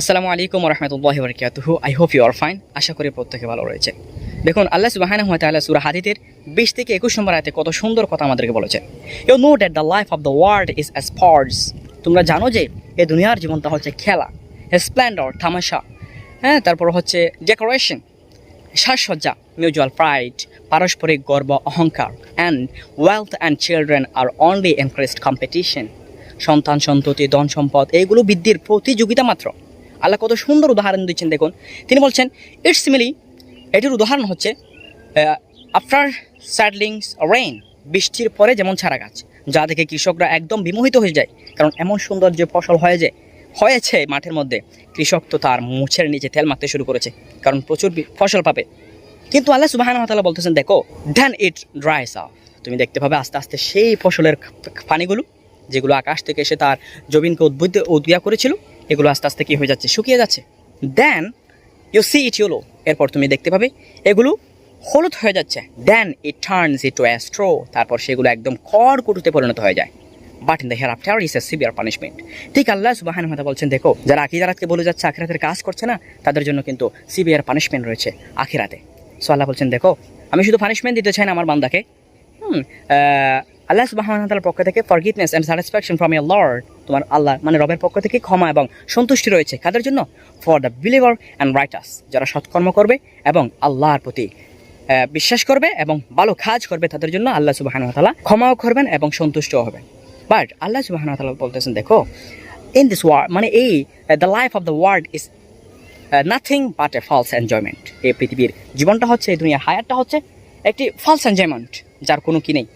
আসসালামু আলাইকুম রহমতুল্লাহ বরকাতুহু I hope you are fine আশা করি প্রত্যেকে ভালো রয়েছে। দেখুন, আল্লাহ সুবাহানা হতে আল্লাহ সুরা হাদিতের বিশ থেকে একুশ নম্বর আয়তে কত সুন্দর কথা আমাদেরকে বলেছে। You know that the life of the world is sports তোমরা জানো যে এই দুনিয়ার জীবনটা হচ্ছে খেলা স্প্লেন্ডর থামাশা হ্যাঁ তারপর হচ্ছে ডেকোরেশন সাজসজ্জা মিউচুয়াল প্রাইড পারস্পরিক গর্ব, অহংকার and wealth and children are only encouraged competition সন্তান সন্ততি, ধন সম্পদ এইগুলো বৃদ্ধির প্রতিযোগিতা মাত্র। আল্লাহ কত সুন্দর উদাহরণ দিচ্ছেন, দেখুন। তিনি বলছেন ইটস মিলি এটির উদাহরণ হচ্ছে আফটার স্যাডলিংস রেইন বৃষ্টির পরে যেমন ছাড়া গাছ, যা দেখে কৃষকরা একদম বিমোহিত হয়ে যায়, কারণ এমন সুন্দর যে ফসল হয়ে যায় হয়েছে মাঠের মধ্যে, কৃষক তো তার মুছের নিচে তেল মারতে শুরু করেছে, কারণ প্রচুর ফসল পাবে। কিন্তু আল্লাহ সুবাহান তাআলা বলতেছেন, দেখো ধ্যান ইট ড্রাইস আপ তুমি দেখতে পাবে আস্তে আস্তে সেই ফসলের পানিগুলো, যেগুলো আকাশ থেকে এসে তার জমিনকে উদ্বুদ্ধ উদ্গিয়া করেছিল এগুলো আস্তে আস্তে কী হয়ে যাচ্ছে? শুকিয়ে যাচ্ছে। Then you see it yellow এরপর তুমি দেখতে পাবে, এগুলো হলুদ হয়ে যাচ্ছে। দেন ইট টার্নস ইট অ্যাস্ট্রো তারপর সেগুলো একদম খড়কুটুতে পরিণত হয়ে যায়। But in the hereafter is a severe punishment ঠিক আল্লাহ সুবাহান হাতা বলছেন, দেখো, যারা আখিরাতকে বলে যাচ্ছে, আখিরাতের কাজ করছে না, তাদের জন্য কিন্তু সিভিয়ার পানিশমেন্ট রয়েছে আখিরাতে। সো আল্লাহ বলছেন, দেখো, আমি শুধু পানিশমেন্ট দিতে চাই না আমার বান্দাকে। হুম আল্লাহ সুবাহর পক্ষ থেকে forgiveness and satisfaction from your lord তোমার আল্লাহ মানে রবের পক্ষ থেকে ক্ষমা এবং সন্তুষ্টি রয়েছে। কাদের জন্য? For the believer and righteous যারা সৎকর্ম করবে এবং আল্লাহর প্রতি বিশ্বাস করবে এবং ভালো কাজ করবে, তাদের জন্য আল্লাহ সুবাহান তালা ক্ষমাও করবেন এবং সন্তুষ্টও হবেন। বাট আল্লাহ সুবাহান তালা বলতেছেন, দেখো ইন দিস ওয়ার্ল্ড মানে এই the life of the world is nothing but a false enjoyment এই পৃথিবীর জীবনটা হচ্ছে, এই দুনিয়ার হায়ারটা হচ্ছে একটি ফলস এনজয়মেন্ট যার কোনো কি নেই।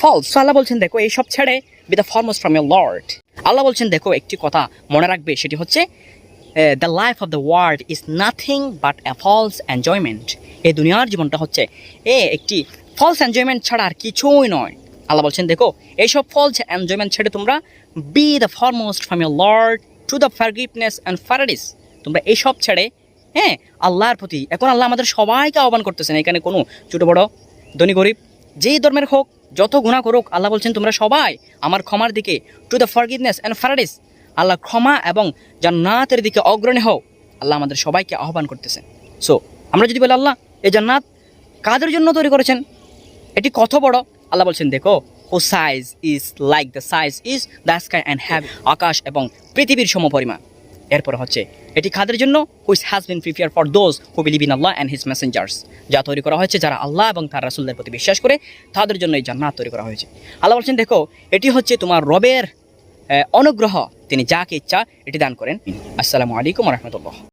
ফলস আল্লাহ বলছেন, দেখো, এই সব ছেড়ে be the foremost from your lord Allah বলছেন, দেখো, একটি কথা মনে রাখবে, সেটি হচ্ছে the life of the world is nothing but a false enjoyment এই দুনিয়ার জীবনটা হচ্ছে, এ, একটি ফলস এনজয়মেন্ট ছাড়া আর কিছুই নয়। আল্লাহ বলছেন, দেখো এইসব ফলস এনজয়মেন্ট ছেড়ে তোমরা be the foremost from your lord to the forgiveness and paradise তোমরা এইসব ছেড়ে হ্যাঁ আল্লাহর প্রতি, এখন আল্লাহ আমাদের সবাইকে আহ্বান করতেছেন, এখানে কোনো ছোটো বড় ধনী গরিব যেই ধর্মের হোক, যত গুণা করুক, আল্লাহ বলছেন, তোমরা সবাই আমার ক্ষমার দিকে to the forgiveness and paradise Allah ক্ষমা এবং জান্নাতের দিকে অগ্রণী হও। আল্লাহ আমাদের সবাইকে আহ্বান করতেছেন। সো আমরা যদি বলি, আল্লাহ, এই জান্নাত কাদের জন্য তৈরি করেছেন? এটি কত বড়? আল্লাহ বলছেন, দেখো who size is like the size is the sky and have আকাশ এবং পৃথিবীর সমপরিমাণ। এরপর হচ্ছে, এটি খাদের জন্য? Which has been prepare for those who believe in Allah and his messengers যা তৈরি করা হয়েছে যারা আল্লাহ এবং তার রাসুলদের প্রতি বিশ্বাস করে, তাদের জন্য এই জান্নাত তৈরি করা হয়েছে। আল্লাহ বলছেন, দেখো, এটি হচ্ছে তোমার রবের অনুগ্রহ। তিনি যাকে ইচ্ছা এটি দান করেন। আসসালামু আলাইকুম রহমতুল্লাহ।